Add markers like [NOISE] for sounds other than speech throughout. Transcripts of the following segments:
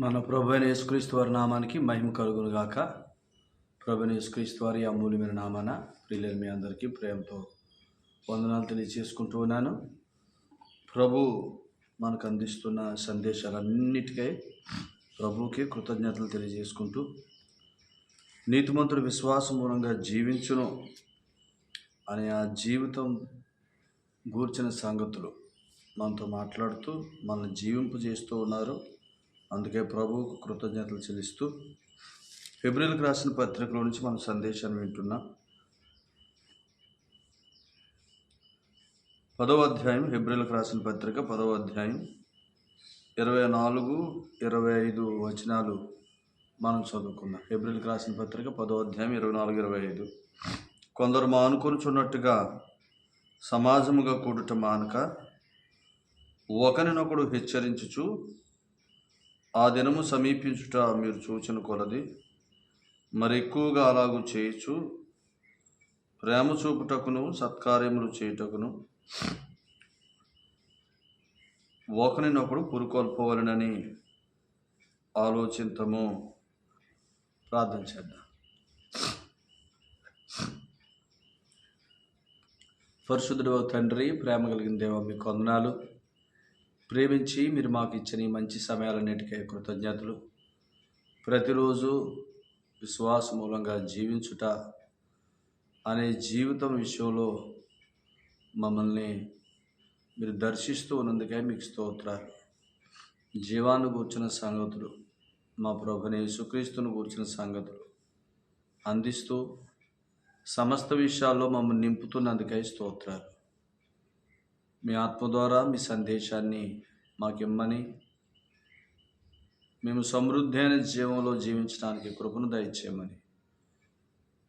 మన ప్రభు యేసుక్రీస్తు వారి నామానికి మహిమ కలుగును గాక ప్రభు యేసుక్రీస్తు వారి అమూల్యమైన నామాన ప్రియులు మీ అందరికీ ప్రేమతో వందనాలు తెలియజేసుకుంటూ ఉన్నాను. ప్రభు మనకు అందిస్తున్న సందేశాలన్నిటికై ప్రభువుకి కృతజ్ఞతలు తెలియజేసుకుంటూ నీతిమంతుడు విశ్వాసం మూలంగా జీవించును అనే ఆ జీవితం గూర్చిన సంగతులు మనతో మాట్లాడుతూ మనల్ని జీవింపు చేస్తూ ఉన్నారు. అందుకే ప్రభువుకు కృతజ్ఞతలు చెల్లిస్తూ ఫిబ్రవరికి రాసిన పత్రికలో నుంచి మనం సందేశాన్ని వింటున్నాం. పదవ అధ్యాయం ఫిబ్రవరికి రాసిన పత్రిక పదవ అధ్యాయం ఇరవై నాలుగు ఇరవై ఐదు వచనాలు మనం చదువుకుందాం. ఫిబ్రవరికి రాసిన పత్రిక పదవ అధ్యాయం ఇరవై నాలుగు ఇరవై ఐదు. కొందరు మానుకొనుచున్నట్టుగా సమాజముగా కూడుట మానక ఒకరినొకడు హెచ్చరించుచు ఆ దినము సమీపించుట మీరు చూచిన కొలది. మరి ఎక్కువగా అలాగూ చేయొచ్చు ప్రేమ చూపుటకును సత్కార్యములు చేయుటకును ఒకరినొకడు పురుకొల్పవలనని ఆలోచింతము. ప్రార్థన చేద్దాం. పరిశుద్ధుడు తండ్రి ప్రేమ కలిగిన దేవ మీకు వందనాలు. ప్రేమించి మీరు మాకు ఇచ్చిన ఈ మంచి సమయాలన్నిటికీ కృతజ్ఞతలు. ప్రతిరోజు విశ్వాస మూలంగా జీవించుట అనే జీవితం విషయంలో మమ్మల్ని మీరు దర్శిస్తూ ఉన్నందుకే మీకు స్తోత్రాలు. జీవాన్ని కూర్చున్న సంగతులు మా ప్రభుని యేసుక్రీస్తును కూర్చున్న సంగతులు అందిస్తూ సమస్త విషయాల్లో మమ్మల్ని నింపుతున్నందుకై స్తోత్రాలు. మీ ఆత్మ ద్వారా మీ సందేశాన్ని మాకిమ్మని. మేము సమృద్ధి అయిన జీవంలో జీవించడానికి కృపను దయచేయమని.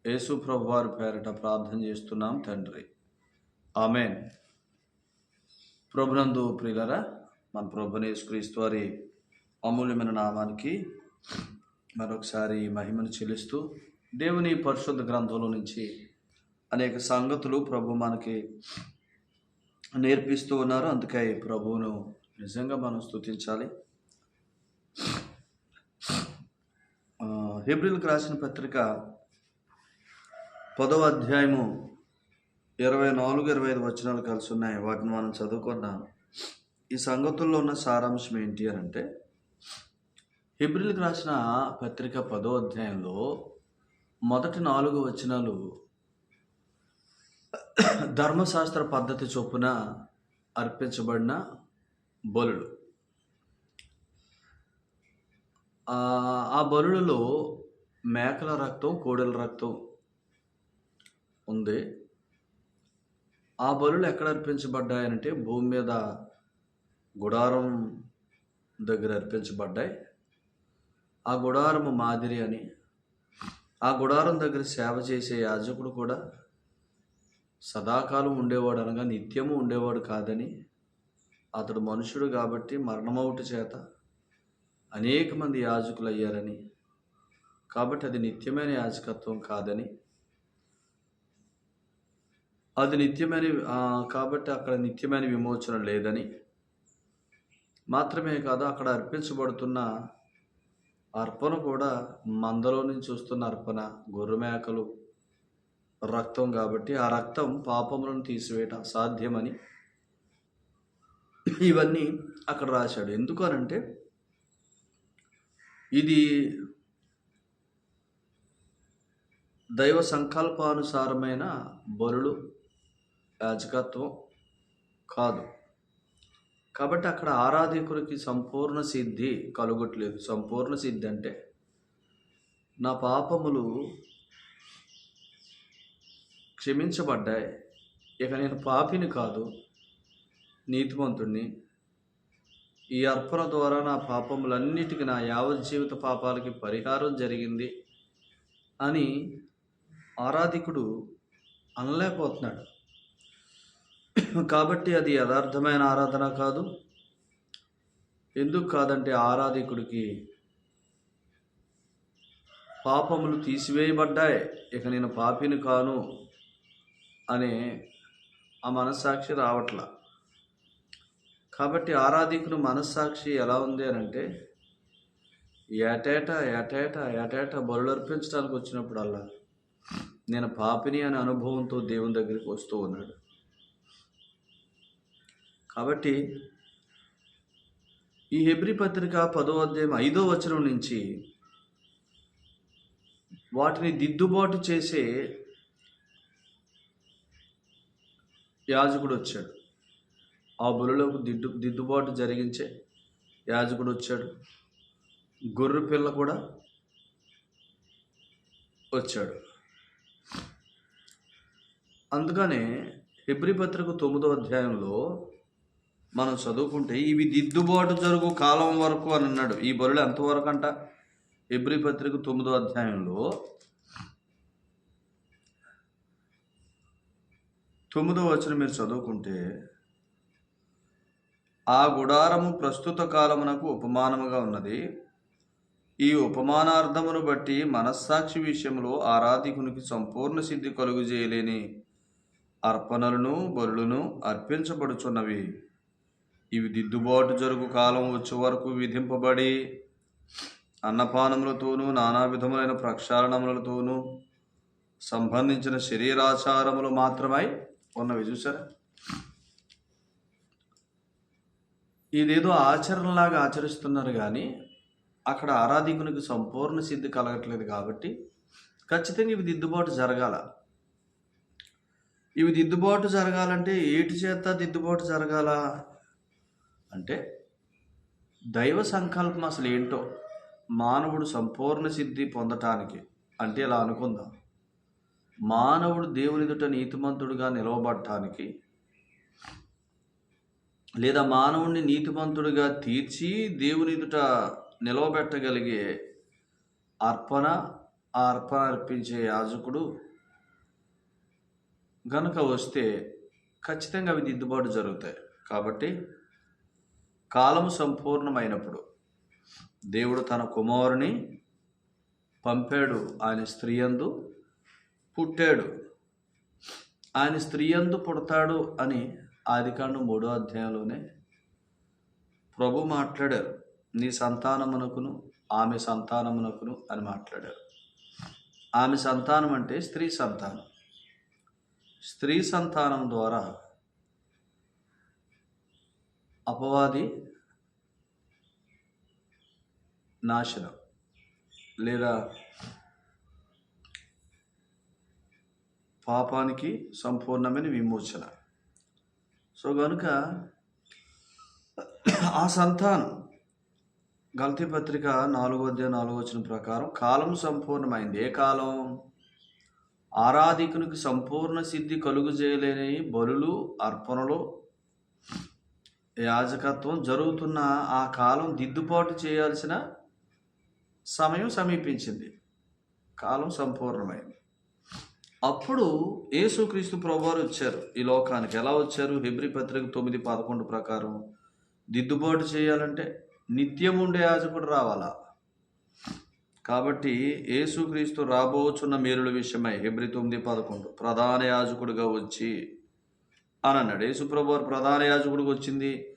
యేసు ప్రభు వారి పేరిట ప్రార్థన చేస్తున్నాం తండ్రి. ఆమెన్. ప్రభునందు ప్రియులరా మన ప్రభుని యేసుక్రీస్తు వారి అమూల్యమైన నామానికి మరొకసారి మహిమను చెల్లిస్తూ దేవుని పరిశుద్ధ గ్రంథంలో నుంచి అనేక సంగతులు ప్రభు మనకి నేర్పిస్తూ ఉన్నారు. అందుకే ప్రభువును నిజంగా మనం స్తుతించాలి. ఆ, హెబ్రిల్కి రాసిన పత్రిక పదవ అధ్యాయము ఇరవై నాలుగు ఇరవై ఐదు వచనాలు కలిసి ఉన్నాయి. వాటిని మనం చదువుకున్నాం ఈ సంగతుల్లో ఉన్న సారాంశం ఏంటి అని అంటే హిబ్రిల్కి రాసిన పత్రిక పదో అధ్యాయంలో మొదటి నాలుగు వచనాలు ధర్మశాస్త్ర పద్ధతి చొప్పున అర్పించబడిన బలులు. ఆ బలులలో మేకల రక్తం కోడెల రక్తం ఉంది. ఆ బలులు ఎక్కడ అర్పించబడ్డాయంటే భూమి మీద గుడారం దగ్గర అర్పించబడ్డాయి. ఆ గుడారము మాదిరి అని ఆ గుడారం దగ్గర సేవ చేసే యాజకుడు కూడా సదాకాలం ఉండేవాడు అనగా నిత్యము ఉండేవాడు కాదని అతడు మనుషుడు కాబట్టి మరణమవుట చేత అనేక మంది యాజకులు అయ్యారని కాబట్టి అది నిత్యమైన యాజకత్వం కాదని. అది నిత్యమైన కాబట్టి అక్కడ నిత్యమైన విమోచన లేదని. మాత్రమే కాదు అక్కడ అర్పించబడుతున్న అర్పణ కూడా మందలో నుంచి వస్తున్న అర్పణ గొర్రె మేకలు రక్తం కాబట్టి ఆ రక్తం పాపములను తీసివేయటం అసాధ్యమని ఇవన్నీ అక్కడ రాశాడు. ఎందుకు అనంటే ఇది దైవ సంకల్పానుసారమైన బలులు యాజకత్వం కాదు. కాబట్టి అక్కడ ఆరాధకుడికి సంపూర్ణ సిద్ధి కలుగట్లేదు. సంపూర్ణ సిద్ధి అంటే నా పాపములు క్షమించబడ్డాయి ఇక నేను పాపిని కాదు నీతిమంతుణ్ణి. ఈ అర్పణ ద్వారా నా పాపములన్నిటికీ నా యావత్ జీవిత పాపాలకి పరిహారం జరిగింది అని ఆరాధికుడు అనలేకపోతున్నాడు. కాబట్టి అది యథార్థమైన ఆరాధన కాదు. ఎందుకు కాదంటే ఆరాధికుడికి పాపములు తీసివేయబడ్డాయి. ఇక నేను పాపిని కాను అనే ఆ మనస్సాక్షి రావట్లా. కాబట్టి ఆరాధికుని మనస్సాక్షి ఎలా ఉంది అని అంటే ఏటేటా ఏటేటా ఏటేటా బరులు అర్పించడానికి వచ్చినప్పుడల్లా నేను పాపిని అనే అనుభవంతో దేవుని దగ్గరికి వస్తూ ఉన్నాడు. కాబట్టి ఈ హెబ్రి పత్రిక పదో అధ్యాయం ఐదో వచనం నుంచి వాటిని దిద్దుబాటు చేసే యాజకుడు వచ్చాడు. ఆ బులలో దిద్దు దిద్దుబాటు జరిగించే యాజకుడు వచ్చాడు. గొర్రె పిల్ల కూడా వచ్చాడు. అందుకనే హెబ్రి పత్రిక తొమ్మిదో అధ్యాయంలో మనం చదువుకుంటే ఇవి దిద్దుబాటు జరుగు కాలం వరకు అని అన్నాడు. ఈ బరులు ఎంతవరకు అంట హెబ్రి పత్రిక తొమ్మిదో అధ్యాయంలో తొమ్మిదో వచనం మీరు చదువుకుంటే ఆ గుడారము ప్రస్తుత కాలమునకు ఉపమానముగా ఉన్నది. ఈ ఉపమానార్థమును బట్టి మనస్సాక్షి విషయంలో ఆరాధికునికి సంపూర్ణ సిద్ధి కలుగు చేయలేని అర్పణలను బలులను అర్పించబడుచున్నవి. ఇవి దిద్దుబాటు జరుగు కాలం వచ్చే వరకు విధింపబడి అన్నపానములతోనూ నానా విధములైన ప్రక్షాళనములతోనూ సంబంధించిన శరీరాచారములు మాత్రమై ఉన్నవి చూసారా? ఇదేదో ఆచరణలాగా ఆచరిస్తున్నారు కానీ అక్కడ ఆరాధికునికి సంపూర్ణ సిద్ధి కలగట్లేదు కాబట్టి ఖచ్చితంగా ఇవి దిద్దుబాటు జరగాల. ఇవి దిద్దుబాటు జరగాలంటే ఏటి చేత దిద్దుబాటు జరగాల? అంటే దైవ సంకల్పం అసలు ఏంటో మానవుడు సంపూర్ణ సిద్ధి పొందటానికి. అంటే ఇలా అనుకుందాం. మానవుడు దేవుని ఎదుట నీతిమంతుడుగా నిలవబడటానికి లేదా మానవుణ్ణి నీతిమంతుడిగా తీర్చి దేవుని ఎదుట నిలవబెట్టగలిగే అర్పణ ఆ అర్పణ అర్పించే యాజకుడు గనుక వస్తే ఖచ్చితంగా అవి దిద్దుబాటు జరుగుతాయి. కాబట్టి కాలము సంపూర్ణమైనప్పుడు దేవుడు తన కుమారుని పంపాడు ఆయన స్త్రీయందు పుట్టాడు. ఆయన స్త్రీయందు పుడతాడు అని ఆదికాండం మూడో అధ్యాయంలోనే ప్రభు మాట్లాడారు. నీ సంతానమునకును ఆమె సంతానమునకును అని మాట్లాడారు. ఆమె సంతానం అంటే స్త్రీ సంతానం. స్త్రీ సంతానం ద్వారా అపవాది నాశనం లేదా పాపానికి సంపూర్ణమైన విమోచన. సో కనుక ఆ సంతానం గల్తీ పత్రిక నాలుగో అధ్యాయం నాలుగో వచ్చిన ప్రకారం కాలం సంపూర్ణమైంది. ఏ కాలం? ఆరాధికునికి సంపూర్ణ సిద్ధి కలుగు చేయలేని బలులు అర్పణలు యాజకత్వం జరుగుతున్న ఆ కాలం దిద్దుబాటు చేయాల్సిన సమయం సమీపించింది. కాలం సంపూర్ణమైంది. అప్పుడు యేసుక్రీస్తు ప్రభువారు వచ్చారు. ఈ లోకానికి ఎలా వచ్చారు? హెబ్రి పత్రిక తొమ్మిది పదకొండు ప్రకారం దిద్దుబాటు చేయాలంటే నిత్యం ఉండే యాజకుడు రావాలా? కాబట్టి యేసుక్రీస్తు రాబోచున్న మేలుల విషయమై హెబ్రి తొమ్మిది పదకొండు ప్రధాన యాజకుడిగా వచ్చి అని అన్నాడు. యేసుప్రభువారు ప్రధాన యాజకుడికి వచ్చింది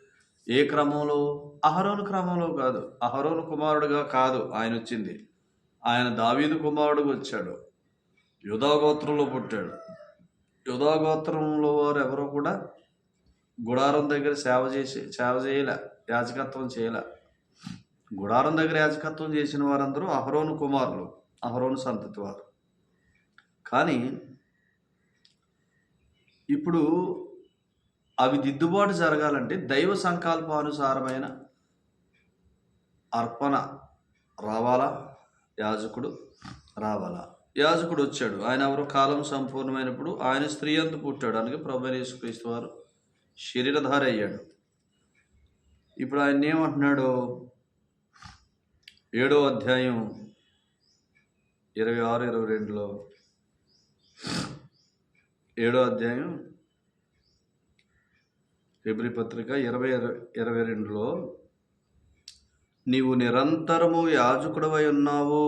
ఏ క్రమంలో? అహరోను క్రమంలో కాదు. అహరోను కుమారుడుగా కాదు. ఆయన వచ్చింది. ఆయన దావీదు కుమారుడుగా వచ్చాడు. యుధాగోత్రంలో పుట్టాడు. యుధాగోత్రంలో వారు ఎవరో కూడా గుడారం దగ్గర సేవ చేసి సేవ చేయలే యాజకత్వం చేయలే. గుడారం దగ్గర యాజకత్వం చేసిన వారందరూ అహరోను కుమారులు అహరోను సంతతి వారు. కానీ ఇప్పుడు అవి దిద్దుబాటు జరగాలంటే దైవ సంకల్పానుసారమైన అర్పణ రావాలా? యాజకుడు రావాలా? యాజకుడు వచ్చాడు. ఆయన ఎవరో కాలం సంపూర్ణమైనప్పుడు ఆయన స్త్రీ అందు పుట్టాడు. అందుకే ప్రభు యేసుక్రీస్తు వారు శరీరధారి అయ్యాడు ఇప్పుడు ఆయన ఏమంటున్నాడు? ఏడో అధ్యాయం ఇరవై ఆరు ఇరవై రెండులో. ఏడో అధ్యాయం ఫిబ్రి పత్రిక ఇరవై ఇరవై రెండులో నీవు నిరంతరము యాజకుడవై ఉన్నావు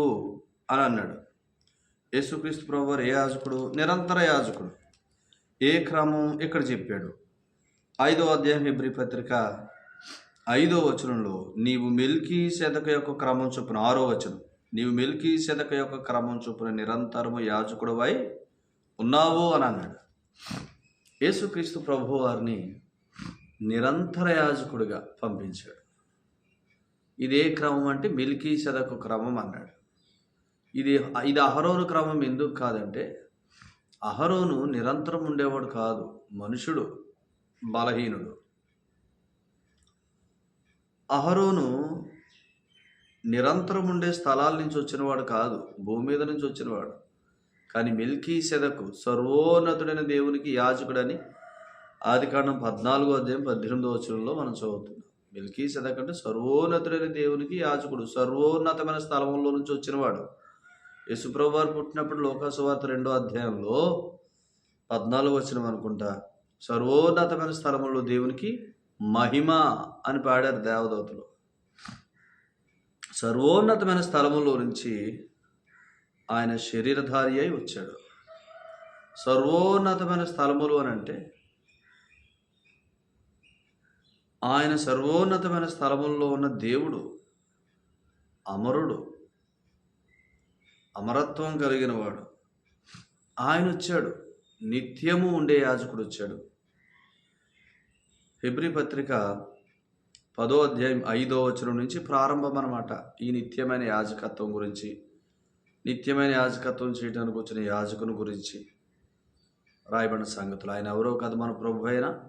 అని అన్నాడు. యేసుక్రీస్తు ప్రభు వారు ఏ యాజకుడు? నిరంతర యాజకుడు. ఏ క్రమం? ఇక్కడ చెప్పాడు. ఐదో అధ్యాయం హెబ్రి పత్రిక ఐదో వచనంలో నీవు మెల్కీ శతక యొక్క క్రమం చొప్పున ఆరో వచనం నీవు మెల్కీ శతక యొక్క క్రమం చొప్పున నిరంతరము యాజకుడువై ఉన్నావు అని అన్నాడు. యేసుక్రీస్తు ప్రభు వారిని నిరంతర యాజకుడిగా పంపించాడు. ఇదే క్రమం అంటే మిల్కీ శతక క్రమం అన్నాడు. ఇది ఇది అహరోను క్రమం ఎందుకు కాదంటే అహరోను నిరంతరం ఉండేవాడు కాదు మనుషుడు బలహీనుడు. అహరోను నిరంతరం ఉండే స్థలాల నుంచి వచ్చినవాడు కాదు భూమి మీద నుంచి వచ్చినవాడు. కానీ మిల్కీ సెదకు సర్వోన్నతుడైన దేవునికి యాజకుడని ఆది కాండం పద్నాలుగో అధ్యాయం పద్దెనిమిదో వచనంలో మనం చదువుతున్నాం. మిల్కీ సెదక్ అంటే సర్వోన్నతుడైన దేవునికి యాజకుడు సర్వోన్నతమైన స్థలంలో నుంచి వచ్చినవాడు. యశుప్రభు వారు పుట్టినప్పుడు లోకాసువార్త రెండో అధ్యాయంలో పద్నాలుగు వచ్చిన అనుకుంటా సర్వోన్నతమైన స్థలములో దేవునికి మహిమ అని పాడారు దేవదూతలు. సర్వోన్నతమైన స్థలములో నుంచి ఆయన శరీరధారి అయి వచ్చాడు. సర్వోన్నతమైన స్థలములు అని అంటే ఆయన సర్వోన్నతమైన స్థలముల్లో ఉన్న దేవుడు అమరుడు అమరత్వం కలిగిన వాడు ఆయన వచ్చాడు నిత్యము ఉండే యాజకుడు వచ్చాడు ఫిబ్రి పత్రిక పదో అధ్యాయం ఐదో వచనం నుంచి ప్రారంభం అనమాట ఈ నిత్యమైన యాజకత్వం గురించి. నిత్యమైన యాజకత్వం చేయడానికి వచ్చిన యాజకుని గురించి రాయబడిన సంగతులు. ఆయన ఎవరో కదా మన ప్రభు అయిన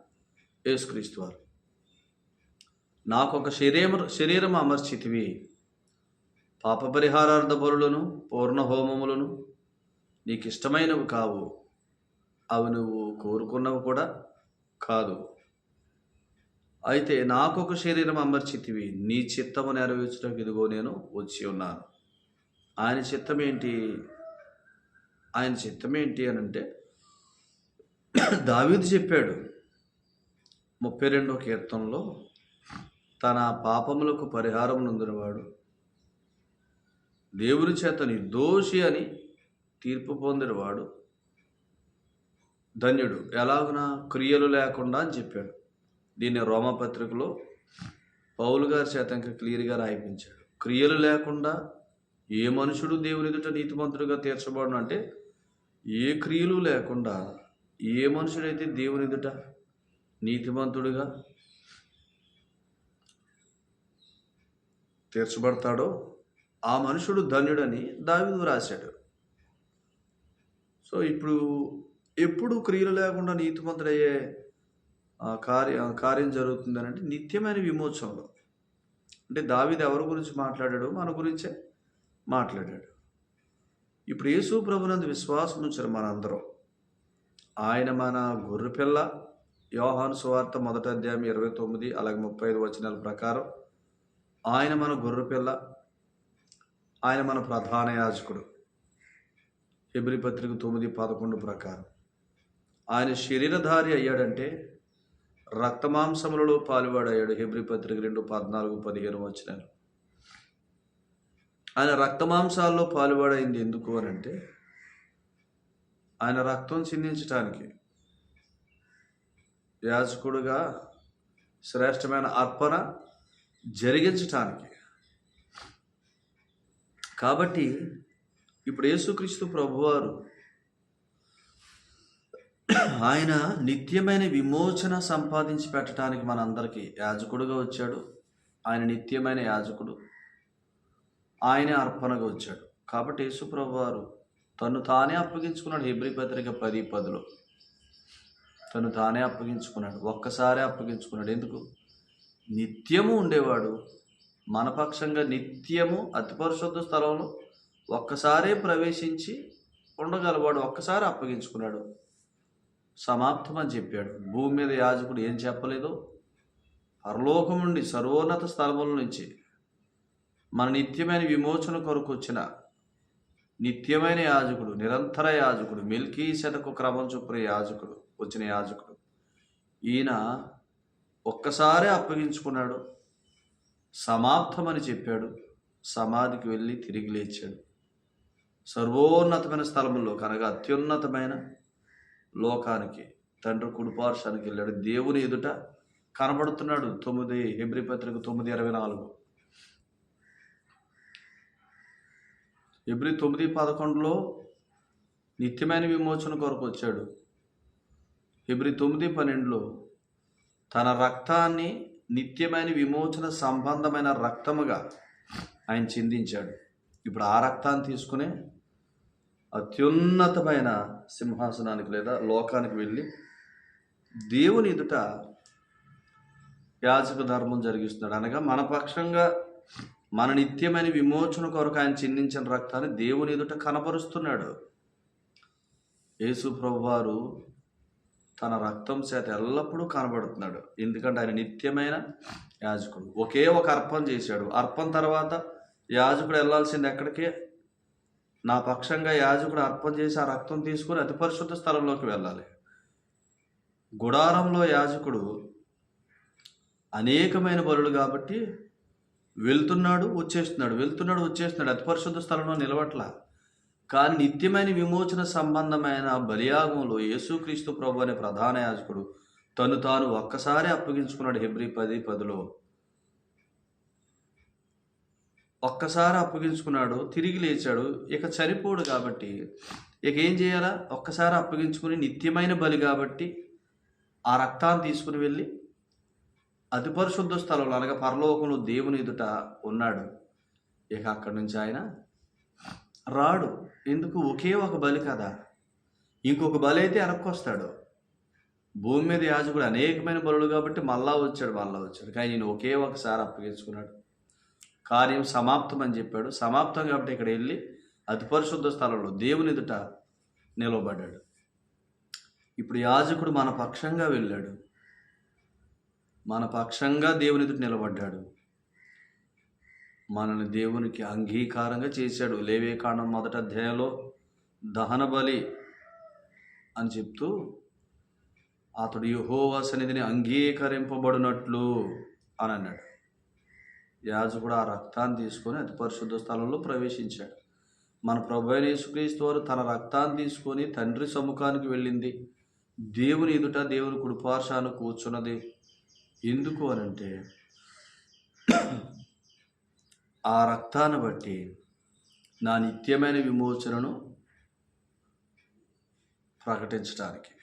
యేసుక్రీస్తు వారు. నాకు ఒక శరీరం శరీరం అమర్చితివి. పాప పరిహారార్థ బలులను పూర్ణ హోమములను నీకు ఇష్టమైనవి కావు. అవి నువ్వు కోరుకున్నవి కూడా కాదు. అయితే నాకొక శరీరం అమర్చితివి. నీ చిత్తము నెరవేర్చడానికి ఇదిగో నేను వచ్చి ఉన్నాను. ఆయన చిత్తం ఏంటి ఆయన చిత్తం ఏంటి అని అంటే దావీదు చెప్పాడు. ముప్పై రెండో కీర్తనలో తన పాపములకు పరిహారం నందినవాడు దేవుని చేత నిర్దోషి అని తీర్పు పొందినవాడు ధన్యుడు. ఎలాగున? క్రియలు లేకుండా అని చెప్పాడు. దీన్ని రోమపత్రికలో పౌలు గారి చేత ఇంకా క్లియర్గా రాయిపించాడు క్రియలు లేకుండా ఏ మనుషుడు దేవుని ఎదుట నీతిమంతుడిగా తీర్చబడను అంటే ఏ క్రియలు లేకుండా ఏ మనుషుడైతే దేవుని ఎదుట నీతిమంతుడిగా తీర్చబడతాడో ఆ మనుషుడు ధన్యుడని దావిదు రాశాడు. సో ఇప్పుడు ఎప్పుడు క్రియలు లేకుండా నీతిమంతుడయ్యే కార్య కార్యం జరుగుతుంది అని అంటే నిత్యమైన విమోచనలో. అంటే దావిది ఎవరి గురించి మాట్లాడాడు మన గురించే మాట్లాడాడు. ఇప్పుడు యేసు ప్రభునందు విశ్వాసం ఉంచారు మనందరం. ఆయన మన గొర్రెపిల్ల యోహాను సువార్త మొదటి అధ్యాయం ఇరవై తొమ్మిది అలాగే ముప్పై ఐదు వచనాల ప్రకారం ఆయన మన గొర్రెపిల్ల ఆయన మన ప్రధాన యాజకుడు. ఫిబ్రి పత్రిక తొమ్మిది పదకొండు ప్రకారం. ఆయన శరీరధారి అయ్యాడంటే రక్తమాంసములలో పాలువాడయ్యాడు హెబ్రి పత్రిక రెండు పద్నాలుగు పదిహేను వచ్చినారు ఆయన రక్తమాంసాల్లో పాలువాడైంది ఎందుకు అని అంటే ఆయన రక్తం చిందించటానికి యాజకుడుగా శ్రేష్టమైన అర్పణ జరిగించటానికి కాబట్టి ఇప్పుడు యేసుక్రీస్తు ప్రభువారు ఆయన నిత్యమైన విమోచన సంపాదించి పెట్టడానికి మనందరికీ యాజకుడుగా వచ్చాడు. ఆయన నిత్యమైన యాజకుడు. ఆయనే అర్పణగా వచ్చాడు. కాబట్టి యేసుప్రభు వారు తను తానే అప్పగించుకున్నాడు. హెబ్రి పత్రిక పది పదిలో. తను తానే అప్పగించుకున్నాడు. ఒక్కసారే అప్పగించుకున్నాడు. ఎందుకు? నిత్యము ఉండేవాడు. మనపక్షంగా నిత్యము అతి పరిశుద్ధ స్థలంలో ఒక్కసారే ప్రవేశించి ఉండగలవాడు ఒక్కసారి అప్పగించుకున్నాడు. సమాప్తం అని చెప్పాడు. భూమి మీద యాజకుడు ఏం చెప్పలేదు? పరలోకం నుండి సర్వోన్నత స్థలముల నుంచి మన నిత్యమైన విమోచన కొరకు వచ్చిన నిత్యమైన యాజకుడు నిరంతర యాజకుడు మిల్కీ శతకు క్రమం చొప్పున యాజకుడు వచ్చిన యాజకుడు ఈయన ఒక్కసారే అప్పగించుకున్నాడు. సమాప్తమని చెప్పాడు. సమాధికి వెళ్ళి తిరిగి లేచాడు. సర్వోన్నతమైన స్థలంలో కనగా అత్యున్నతమైన లోకానికి తండ్రి కుడిపార్శానికి వెళ్ళాడు. దేవుని ఎదుట కనబడుతున్నాడు. తొమ్మిది హెబ్రి పత్రిక తొమ్మిది ఇరవై నాలుగు. హెబ్రి తొమ్మిది పదకొండులో నిత్యమైన విమోచన కొరకు వచ్చాడు. హెబ్రి తొమ్మిది పన్నెండులో తన రక్తాన్ని నిత్యమైన విమోచన సంబంధమైన రక్తముగా ఆయన చిందించాడు. ఇప్పుడు ఆ రక్తాన్ని తీసుకునే అత్యున్నతమైన సింహాసనానికి లేదా లోకానికి వెళ్ళి దేవుని ఎదుట యాజక ధర్మం జరిగిస్తున్నాడు. అనగా మన పక్షంగా మన నిత్యమైన విమోచన కొరకు ఆయన చిందించిన రక్తాన్ని దేవుని ఎదుట కనపరుస్తున్నాడు యేసు ప్రభువారు తన రక్తం చేత ఎల్లప్పుడూ కనబడుతున్నాడు. ఎందుకంటే ఆయన నిత్యమైన యాజకుడు. ఒకే ఒక అర్పణ చేశాడు. అర్పణ తర్వాత యాజకుడు వెళ్ళాల్సింది ఎక్కడికి? నా పక్షంగా యాజకుడు అర్పణ చేసి ఆ రక్తం తీసుకొని అతి పరిశుద్ధ స్థలంలోకి వెళ్ళాలి. గుడారంలో యాజకుడు అనేకమైన బరుడు కాబట్టి వెళ్తున్నాడు వచ్చేస్తున్నాడు. వెళ్తున్నాడు వచ్చేస్తున్నాడు. అతి పరిశుద్ధ స్థలంలో నిలవట్ల కానీ నిత్యమైన విమోచన సంబంధమైన బలియాగంలో యేసుక్రీస్తు ప్రభు అనే ప్రధాన యాజకుడు తను తాను ఒక్కసారి అప్పగించుకున్నాడు. హెబ్రి పది పదిలో ఒక్కసారి అప్పగించుకున్నాడు తిరిగి లేచాడు. ఇక చనిపోడు కాబట్టి ఇక ఏం చేయాలా? ఒక్కసారి అప్పగించుకుని నిత్యమైన బలి కాబట్టి ఆ రక్తాన్ని తీసుకుని వెళ్ళి అతి పరిశుద్ధ స్థలంలో అనగా పరలోకంలో దేవుని ఎదుట ఉన్నాడు. ఇక అక్కడి నుంచి ఆయన రాడు. ఎందుకు ఒకే ఒక బలి కదా? ఇంకొక బలి అయితే వెనక్కొస్తాడు భూమి మీద యాజకుడు అనేకమైన బలులు కాబట్టి మళ్ళా వచ్చాడు మళ్ళా వచ్చాడు. కానీ నేను ఒకే ఒకసారి అప్పగించుకున్నాడు. కార్యం సమాప్తం అని చెప్పాడు. సమాప్తం కాబట్టి ఇక్కడ వెళ్ళి అతి పరిశుద్ధ స్థలంలో దేవుని ఎదుట నిలవబడ్డాడు ఇప్పుడు యాజకుడు మన పక్షంగా వెళ్ళాడు. మన పక్షంగా దేవుని ఎదుట నిలబడ్డాడు. మనల్ని దేవునికి అంగీకారంగా చేశాడు. లేవే కాండం మొదటి అధ్యాయంలో దహన బలి అని చెప్తూ అతడు యహోవా సన్నిధిని అంగీకరింపబడినట్లు అని అన్నాడు. యాజకుడు ఆ రక్తాన్ని తీసుకొని అతి పరిశుద్ధ స్థలంలో ప్రవేశించాడు. మన ప్రభు యేసుక్రీస్తు వారు తన రక్తాన్ని తీసుకొని తండ్రి సముఖానికి వెళ్ళింది. దేవుని ఎదుట దేవుని కుడిపార్శాన్ని కూర్చున్నది. ఎందుకు అనంటే ఆ రక్తాన్ని బట్టి నా నిత్యమైన విమోచనను ప్రకటించడానికి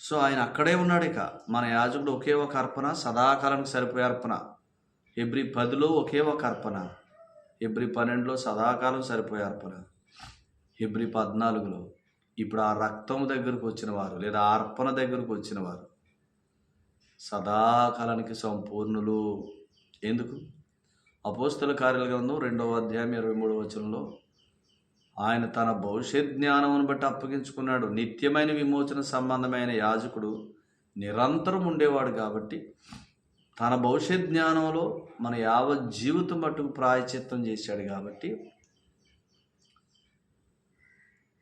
సో ఆయన అక్కడే ఉన్నాడు ఇక. మన యాజకుడు ఒకే ఒక అర్పణ సదాకాలానికి సరిపోయే అర్పణ. ఎబ్రి పదిలో ఒకే ఒక అర్పణ. ఎబ్రి పన్నెండులో సదాకాలం సరిపోయే అర్పణ. ఎబ్రి పద్నాలుగులో ఇప్పుడు ఆ రక్తం దగ్గరకు వచ్చిన వారు లేదా అర్పణ దగ్గరకు వచ్చిన వారు సదాకాలానికి సంపూర్ణులు. ఎందుకు? అపోస్తల కార్యాల గ్రంథం రెండవ అధ్యాయం ఇరవై మూడవ వచనంలో ఆయన తన భవిష్యత్ జ్ఞానమును బట్టి అప్పగించుకున్నాడు. నిత్యమైన విమోచన సంబంధమైన యాజకుడు నిరంతరం ఉండేవాడు కాబట్టి తన భవిష్యత్ జ్ఞానంలో మన యావత్ జీవితం మట్టుకు ప్రాయచిత్తం చేశాడు కాబట్టి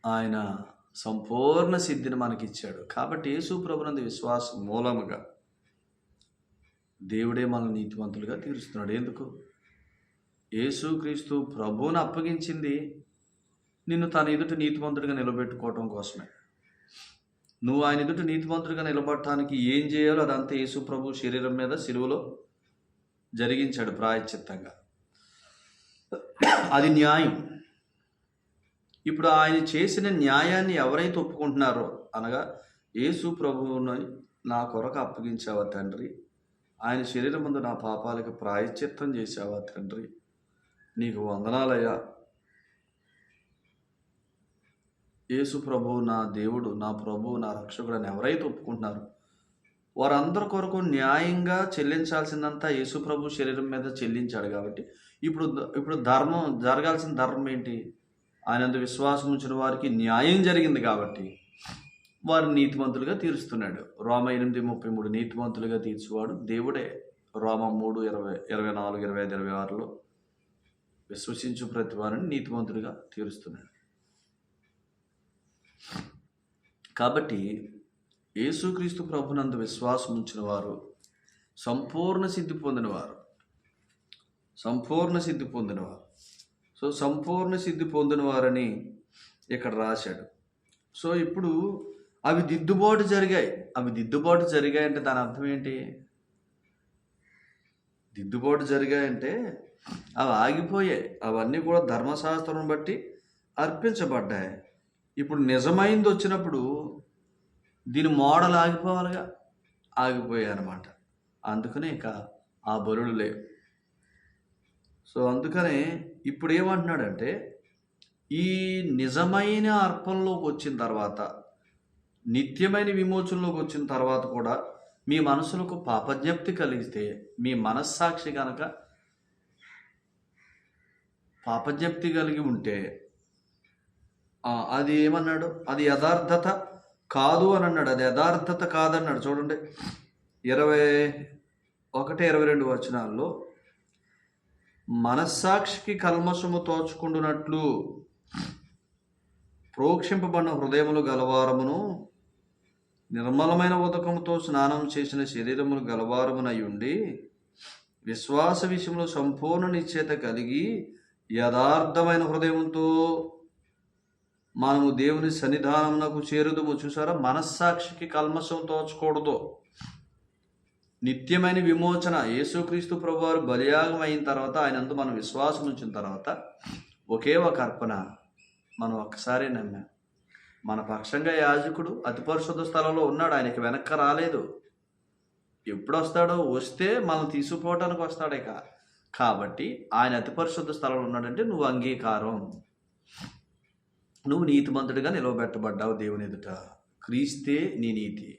ఆయన సంపూర్ణ సిద్ధిని మనకిచ్చాడు. కాబట్టి యేసు ప్రభునందు విశ్వాసం మూలముగా దేవుడే మన నీతివంతులుగా తీరుస్తున్నాడు. ఎందుకు? యేసుక్రీస్తు ప్రభువును అప్పగించింది నిన్ను తన ఎదుట నీతిమంతుడిగా నిలబెట్టుకోవటం కోసమే. నువ్వు ఆయన ఎదుట నీతిమంతుడిగా నిలబడటానికి ఏం చేయాలో అదంతా యేసు ప్రభు శరీరం మీద సిలువలో జరిగించాడు ప్రాయశ్చిత్తంగా. అది న్యాయం. ఇప్పుడు ఆయన చేసిన న్యాయాన్ని ఎవరైతే ఒప్పుకుంటున్నారో అనగా యేసు ప్రభువుని నా కొరకు అప్పగించావా తండ్రి? ఆయన శరీరం ముందు నా పాపాలకు ప్రాయశ్చిత్తం చేసావా తండ్రి? నీకు వందనాలయ్యా. యేసు ప్రభు నా దేవుడు నా ప్రభువు నా రక్షకుడు అని ఎవరైతే ఒప్పుకుంటున్నారు వారందరి కొరకు న్యాయంగా చెల్లించాల్సిందంతా యేసు ప్రభు శరీరం మీద చెల్లించాడు కాబట్టి ఇప్పుడు ఇప్పుడు ధర్మం జరగాల్సిన ధర్మం ఏంటి? ఆయన విశ్వాసం ఉంచిన వారికి న్యాయం జరిగింది కాబట్టి వారు నీతిమంతులుగా తీరుస్తున్నాడు. రోమ ఎనిమిది ముప్పై మూడు నీతిమంతులుగా తీర్చువాడు దేవుడే. రోమ మూడు ఇరవై ఇరవై నాలుగు ఇరవై ఐదు ఇరవై ఆరులో విశ్వసించు ప్రతి వారిని నీతివంతుడిగా తీరుస్తున్నాడు. కాబట్టి యేసుక్రీస్తు ప్రభునందు విశ్వాసం ఉంచిన వారు సంపూర్ణ సిద్ధి పొందినవారు సంపూర్ణ సిద్ధి పొందినవారు సో సంపూర్ణ సిద్ధి పొందినవారని ఇక్కడ రాశాడు. సో ఇప్పుడు అవి దిద్దుబాటు జరిగాయి. అవి దిద్దుబాటు జరిగాయి అంటే దాని అర్థం ఏంటి? దిద్దుబాటు జరిగాయంటే అవి ఆగిపోయాయి అవన్నీ కూడా ధర్మశాస్త్రం బట్టి అర్పించబడ్డాయి. ఇప్పుడు నిజమైంది వచ్చినప్పుడు దీని మోడల్ ఆగిపోవాలిగా? ఆగిపోయాయి అనమాట అందుకనే ఇక ఆ బరులు లేవు. సో అందుకనే ఇప్పుడు ఏమంటున్నాడంటే ఈ నిజమైన అర్పణలోకి వచ్చిన తర్వాత నిత్యమైన విమోచనలోకి వచ్చిన తర్వాత కూడా మీ మనసులకు పాపజ్ఞప్తి కలిగితే మీ మనస్సాక్షి కనుక పాపజప్తి కలిగి ఉంటే అది ఏమన్నాడు? అది యథార్థత కాదు అని అన్నాడు అది యథార్థత కాదన్నాడు. చూడండి. ఇరవై ఒకటి ఇరవై రెండు వచనాల్లో మనస్సాక్షికి కల్మషము తోచుకుండునట్లు ప్రోక్షింపబడిన హృదయములు గలవారమును నిర్మలమైన ఉదకముతో స్నానం చేసిన శరీరములు గలవారమునై ఉండి విశ్వాస విషయంలో సంపూర్ణ నిశ్చేత కలిగి యథార్థమైన హృదయంతో మనము దేవుని సన్నిధానమునకు చేరుదుము. చూసారా? మనస్సాక్షికి కల్మషం తోచకూడదు. నిత్యమైన విమోచన. యేసుక్రీస్తు ప్రభువారు బలియాగం అయిన తర్వాత ఆయన అందు మనం విశ్వాసం ఉంచిన తర్వాత ఒకే ఒక అర్పణ మనం ఒక్కసారి నమ్మాం. మన పక్షంగా యాజకుడు అతి పరిశుద్ధ స్థలంలో ఉన్నాడు. ఆయనకి వెనక్కి రాలేదు. ఎప్పుడు వస్తాడో వస్తే మనం తీసుకుపోవటానికి వస్తాడే ఇక. కాబట్టి ఆయన అతి పరిశుద్ధ స్థలంలో ఉన్నాడంటే నువ్వు అంగీకారం. నువ్వు నీతిమంతుడిగా నిలవబెట్టబడ్డావు దేవుని ఎదుట. క్రీస్తే నీ నీతి.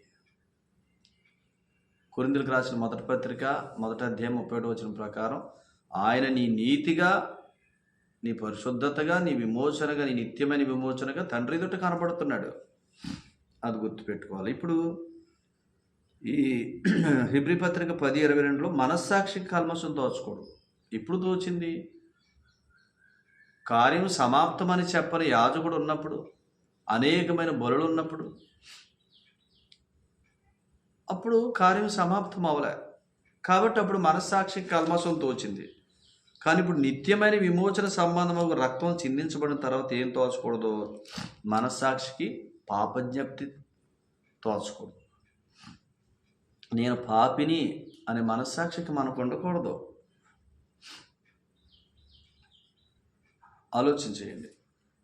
కొరిందులకు రాసిన మొదటి పత్రిక మొదటి అధ్యాయం ముప్పై ఒకటి వచ్చిన ప్రకారం ఆయన నీ నీతిగా నీ పరిశుద్ధతగా నీ విమోచనగా నీ నిత్యమైన విమోచనగా తండ్రి ఎదుట కనపడుతున్నాడు అది గుర్తుపెట్టుకోవాలి. ఇప్పుడు ఈ [CLEARS THROAT] హిబ్రి పత్రిక పది ఇరవై రెండులో మనస్సాక్షి కల్మషం దోచకూడదు ఇప్పుడు తోచింది? కార్యం సమాప్తమని చెప్పని యాజకుడు ఉన్నప్పుడు అనేకమైన బలులు ఉన్నప్పుడు. అప్పుడు కార్యం సమాప్తం అవలే కాబట్టి అప్పుడు మనస్సాక్షికి కల్మషం తోచింది. కానీ ఇప్పుడు నిత్యమైన విమోచన సంబంధము రక్తం చిందించబడిన తర్వాత ఏం తోచకూడదు? మనస్సాక్షికి పాపజ్ఞప్తి తోచకూడదు. నేను పాపిని అనే మనస్సాక్షికి మనకు ఉండకూడదు. ఆలోచించేయండి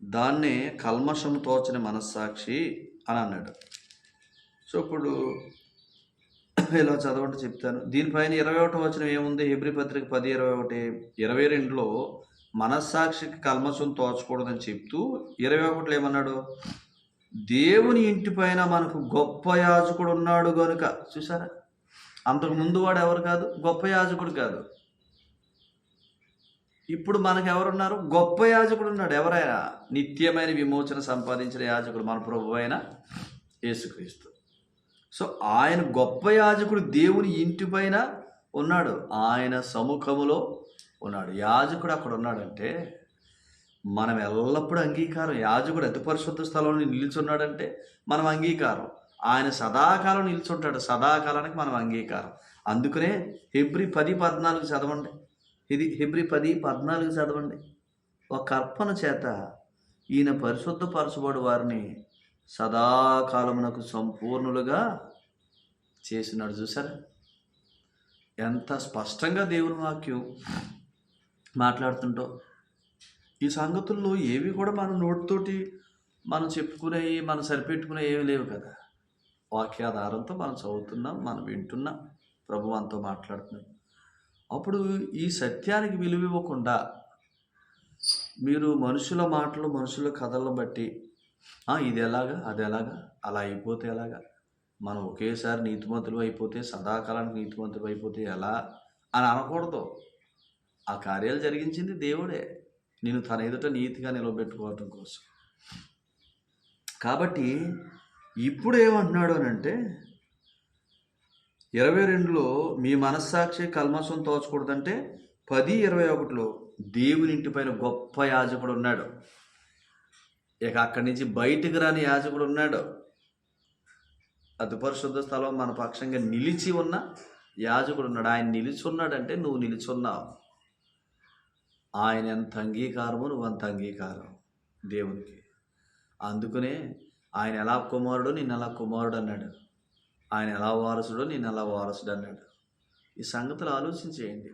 దాన్నే కల్మషం తోచని మనస్సాక్షి అని అన్నాడు. సో ఇప్పుడు ఇలా చదవండి చెప్తాను. దీనిపైన ఇరవై ఒకటి వచ్చిన ఏముంది? హెబ్రి పత్రిక పది ఇరవై ఒకటి ఇరవై రెండులో మనస్సాక్షికి కల్మషం తోచకూడదని చెప్తూ ఇరవై ఒకటిలో ఏమన్నాడు? దేవుని ఇంటిపైన మనకు గొప్ప యాజకుడు ఉన్నాడు గనుక. చూసారా అంతకు ముందు వాడు ఎవరు కాదు? గొప్ప యాజకుడు కాదు. ఇప్పుడు మనకు ఎవరున్నారు గొప్ప యాజకుడు ఉన్నాడు ఎవరైనా? నిత్యమైన విమోచన సంపాదించిన యాజకుడు మన ప్రభు అయిన యేసుక్రీస్తు. సో ఆయన గొప్ప యాజకుడు దేవుని ఇంటిపైన ఉన్నాడు. ఆయన సముఖములో ఉన్నాడు. యాజకుడు అక్కడ ఉన్నాడంటే మనం ఎల్లప్పుడూ అంగీకారం. యాజకుడు అతి పరిశుద్ధ స్థలంలో నిల్చున్నాడంటే మనం అంగీకారం. ఆయన సదాకాలం నిల్చుంటాడు. సదాకాలానికి మనం అంగీకారం. అందుకనే హెబ్రి పది పద్నాలుగు చదవండి. ఇది హెబ్రి పది పద్నాలుగు చదవండి. ఒక అర్పణ చేత ఈయన పరిశుద్ధపరచబడు వారిని సదాకాలమునకు సంపూర్ణులుగా చేసినాడు. చూసారా? ఎంత స్పష్టంగా దేవుని వాక్యం మాట్లాడుతుంటో ఈ సంగతుల్లో ఏవి కూడా మన నోటితోటి మనం చెప్పుకునేవి మనం సరిపెట్టుకునే ఏమి లేవు కదా. వాక్యాధారంతో మనం చదువుతున్నాం మనం వింటున్నాం. ప్రభు మనతో మాట్లాడుతున్నాం అప్పుడు ఈ సత్యానికి విలువ ఇవ్వకుండా మీరు మనుషుల మాటలు మనుషుల కథలను బట్టి ఇది ఎలాగా? అది ఎలాగా? అలా అయిపోతే ఎలాగా? మనం ఒకేసారి నీతిమంతులు అయిపోతే సదాకాలానికి నీతిమంతులు అయిపోతే ఎలా? అని అనకూడదు. ఆ కార్యాలు జరిగించింది దేవుడే. నేను తన ఎదుట నీతిగా నిలబెట్టుకోవటం కోసం. కాబట్టి ఇప్పుడు ఏమంటున్నాడు అని అంటే ఇరవై రెండులో మీ మనస్సాక్షి కల్మషం తోచకూడదంటే పది ఇరవై ఒకటిలో దేవుని ఇంటిపైన గొప్ప యాజకుడు ఉన్నాడు. ఇక అక్కడి నుంచి బయటికి రాని యాజకుడు ఉన్నాడు. అతి పరిశుద్ధ స్థలం మన పక్షంగా నిలిచి ఉన్న యాజకుడు ఉన్నాడు. ఆయన నిలిచి ఉన్నాడంటే నువ్వు నిలిచున్నావు ఆయన ఎంత అంగీకారము నువ్వు అంత అంగీకారం దేవునికి. అందుకనే ఆయన ఎలా కుమారుడు నిన్న ఎలా కుమారుడు అన్నాడు. ఆయన ఎలా వారసుడో నేను ఎలా వారసుడు అన్నాడు ఈ సంగతులు ఆలోచించేయండి.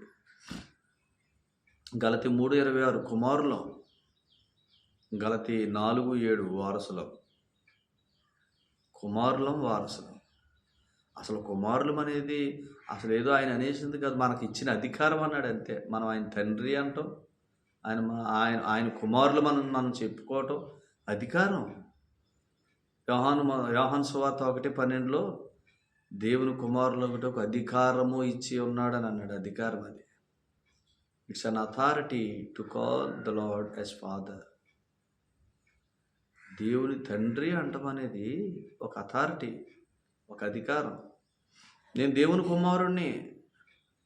గలతి మూడు ఇరవై ఆరు కుమారులం గలతి నాలుగు ఏడు వారసులం. కుమారులం వారసులం. అసలు కుమారులం అనేది అసలు ఏదో ఆయన అనేసింది కాదు. మనకి ఇచ్చిన అధికారం అన్నాడు అంతే. మనం ఆయన తండ్రి అంటాం. ఆయన ఆయన ఆయన కుమారులు మనం మనం చెప్పుకోవటం అధికారం. యోహాను మ- యోహాను సువార్త ఒకటి పన్నెండులో దేవుని కుమారులు ఒకటి ఒక అధికారము ఇచ్చి ఉన్నాడని అన్నాడు. అధికారం అది. It's an authority to call the lord as father దేవుని తండ్రి అంటం అనేది ఒక అథారిటీ ఒక అధికారం. నేను దేవుని కుమారుణ్ణి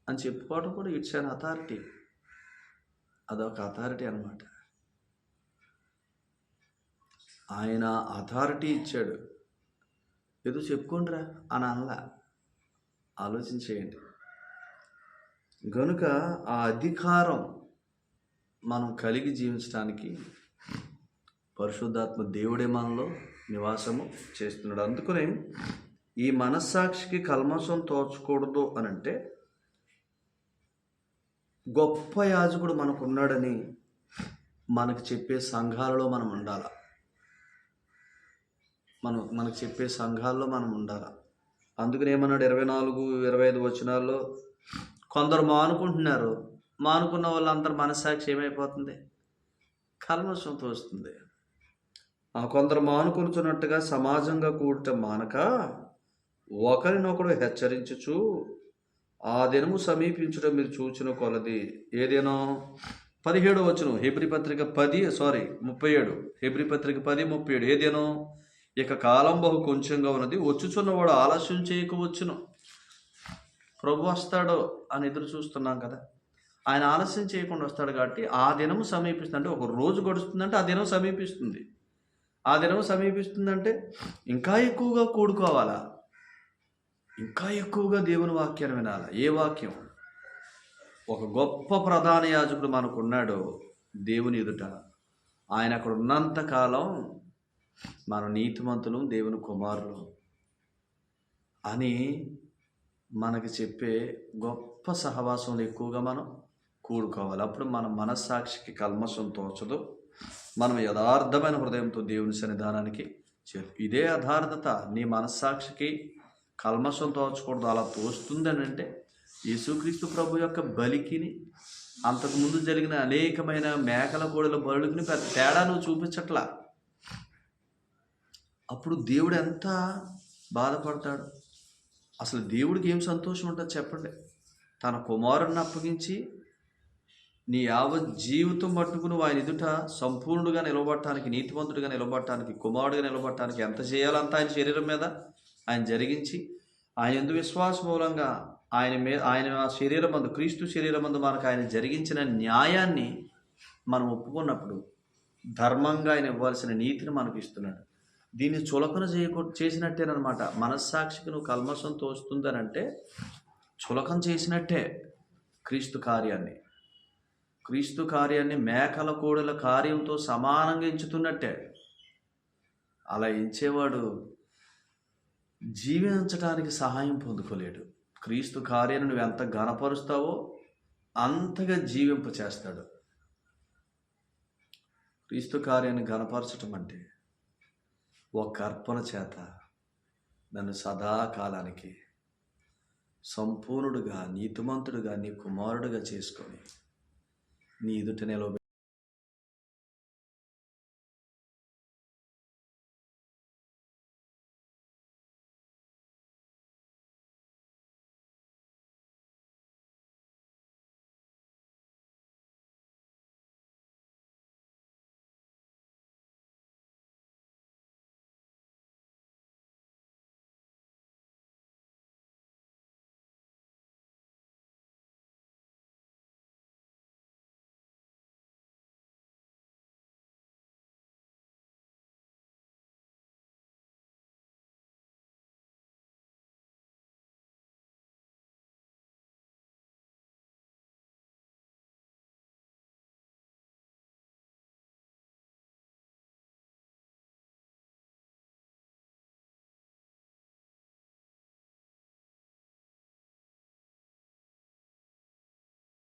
అని చెప్పుకోవడం కూడా ఇట్స్ అన్ అథారిటీ అదొక అథారిటీ అనమాట ఆయన అథారిటీ ఇచ్చాడు. ఏదో చెప్పుకోండిరా అని అనలా. ఆలోచన చేయండి. గనుక ఆ అధికారం మనం కలిగి జీవించడానికి పరిశుద్ధాత్మ దేవుడే మనలో నివాసము చేస్తున్నాడు. అందుకనే ఈ మనస్సాక్షికి కల్మషం తోచకూడదు అని అంటే గొప్ప యాజకుడు మనకున్నాడని మనకు చెప్పే సంఘాలలో మనం ఉండాలి? మనం మనకు చెప్పే సంఘాల్లో మనం ఉండాలి? అందుకని ఏమన్నాడు? ఇరవై నాలుగు ఇరవై ఐదు వచనాల్లో కొందరు మానుకుంటున్నారు. మానుకున్న వాళ్ళందరి మనస్సాక్షి ఏమైపోతుంది? కల్మషం తోస్తుంది ఆ కొందరు మానుకొనుచున్నట్టుగా సమాజంగా కూడట మానక ఒకరినొకడు హెచ్చరించుచు ఆ దినము సమీపించడం మీరు చూచిన కొలది. ఏదేనో? పదిహేడు వచ్చును హెబ్రి పత్రిక పది సారీ ముప్పై ఏడు. హెబ్రి పత్రిక పది ముప్పై ఏడు. ఏదేనో? ఇక కాలం బహు కొంచెంగా ఉన్నది. వచ్చుచున్నవాడు ఆలస్యం చేయకవచ్చును ప్రభు వస్తాడో అని ఎదురు చూస్తున్నాం కదా. ఆయన ఆలస్యం చేయకుండా వస్తాడు కాబట్టి ఆ దినము సమీపిస్తుంది అంటే ఒక రోజు గడుస్తుందంటే ఆ దినం సమీపిస్తుంది. ఆ దినం సమీపిస్తుందంటే ఇంకా ఎక్కువగా కూడుకోవాలా? ఇంకా ఎక్కువగా దేవుని వాక్యాన్ని వినాల? ఏ వాక్యం? ఒక గొప్ప ప్రధాన యాజకుడు మనకున్నాడు దేవుని ఎదుట. ఆయన అక్కడ ఉన్నంత కాలం మన నీతిమంతులు దేవుని కుమారులు అని మనకి చెప్పే గొప్ప సహవాసంలో ఎక్కువగా మనం కూడుకోవాలి. అప్పుడు మన మనస్సాక్షికి కల్మషం తోచదు. మనం యథార్థమైన హృదయంతో దేవుని సన్నిధానానికి చేరు ఇదే యథార్థత. నీ మనస్సాక్షికి కల్మషం తోచకూడదు. అలా తోస్తుందని అంటే యేసుక్రీస్తు ప్రభు యొక్క బలికిని అంతకుముందు జరిగిన అనేకమైన మేకల కోడల బలుకుని పెద్ద తేడా నువ్వు చూపించట్లా. అప్పుడు దేవుడు ఎంత బాధపడతాడు? అసలు దేవుడికి ఏం సంతోషం ఉంటుంది చెప్పండి. తన కుమారుడిని అప్పగించి నీ యావత్ జీవితం పట్టుకుని ఆయన ఎదుట సంపూర్ణుడుగా నిలబడటానికి నీతివంతుడిగా నిలబడటానికి కుమారుడిగా నిలబడటానికి ఎంత చేయాలంత ఆయన శరీరం మీద ఆయన జరిగించి ఆయన ఎందు విశ్వాస మూలంగా ఆయన మీద ఆయన శరీరం మందు క్రీస్తు శరీరం మందు మనకు ఆయన జరిగించిన న్యాయాన్ని మనం ఒప్పుకున్నప్పుడు ధర్మంగా ఆయన ఇవ్వాల్సిన నీతిని మనకు ఇస్తున్నాడు. దీన్ని చులకన చేయకూ చేసినట్టేనమాట మనస్సాక్షికి నువ్వు కల్మషం తోస్తుందనంటే చులకం చేసినట్టే క్రీస్తు కార్యాన్ని. క్రీస్తు కార్యాన్ని మేకల కోడల కార్యంతో సమానంగా ఎంచుతున్నట్టే. అలా ఎంచేవాడు జీవించడానికి సహాయం పొందుకోలేడు. క్రీస్తు కార్యాన్ని నువ్వు ఎంత ఘనపరుస్తావో అంతగా జీవింప చేస్తాడు క్రీస్తు కార్యాన్ని ఘనపరచటం అంటే ఒక అర్పణ చేత నన్ను సదాకాలానికి సంపూర్ణుడుగా నీతిమంతుడుగా నీ కుమారుడుగా చేసుకొని నీ ఎదుట నిలవ